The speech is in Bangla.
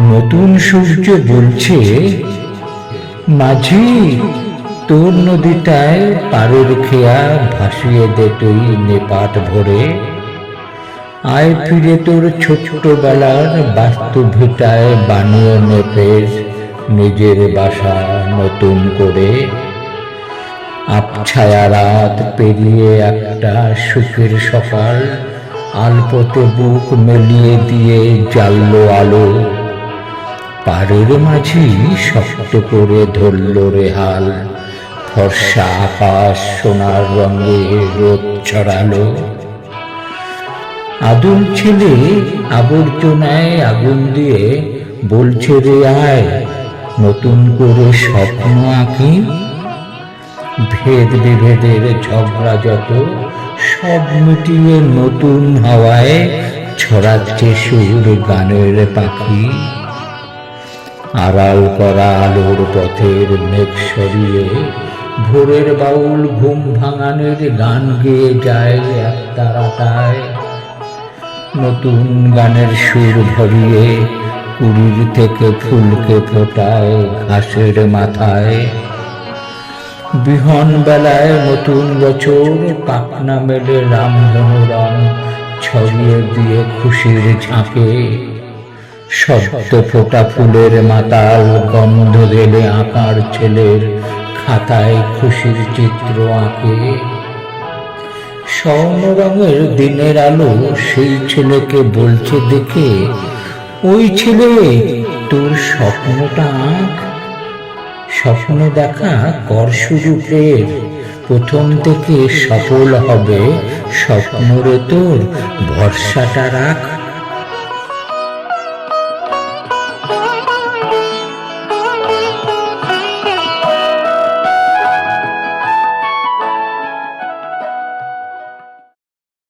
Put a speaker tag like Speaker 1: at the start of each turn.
Speaker 1: নতুন সূর্য বলছে মাঝি তোর নদীটায় পারের খেয়া ভাসিয়ে দে তুই নেপাট ভরে। আয় ফিরে তোর ছোট্টবেলার বাস্তু ভিটায় বানিয়ে নেপের নিজের বাসা নতুন করে। আবছায়া রাত পেরিয়ে একটা সুখের সকাল, আলপতে বুক মেলিয়ে দিয়ে জ্বাললো আলো। পাড়ের মাঝি শক্ত করে ধরল রে হাল। ফর্সা আকাশ সোনার রঙে রোদ ছড়ালো। আদুল ছেলে আবর্জনায় আগুন দিয়ে বলছে রে আয়, নতুন করে স্বপ্ন আঁকি। ভেদ বিভেদের ঝগড়া যত, সব মিটিয়ে নতুন হাওয়ায় ছড়াচ্ছে সুর গানের পাখি। আড়াল করা আলোর পথের মেঘ সরিয়ে ভোরের বাউল ঘুম ভাঙানের গান গেয়ে যায় এক তারাটায়। নতুন গানের সুর ভরিয়ে কুড়ির থেকে ফুলকে ফোটায় ঘাসের মাথায়। বিহন বেলায় নতুন বছর পাকনা মেলে রামধনু রং ছড়িয়ে দিয়ে খুশির ঝাঁকে। শব্দ ফোটা ফুলের মাতাল গন্ধ গেলে আঁকার ছেলের খাতায় খুশির চিত্র আঁকে। স্বর্ণ রঙের দিনের আলো সেই ছেলেকে বলছে, দেখে ওই ছেলে তোর স্বপ্নটা আঁক। স্বপ্ন দেখা কর শুরু প্রথম থেকে সফল হবে স্বপ্নরে তোর ভরসাটা রাখ।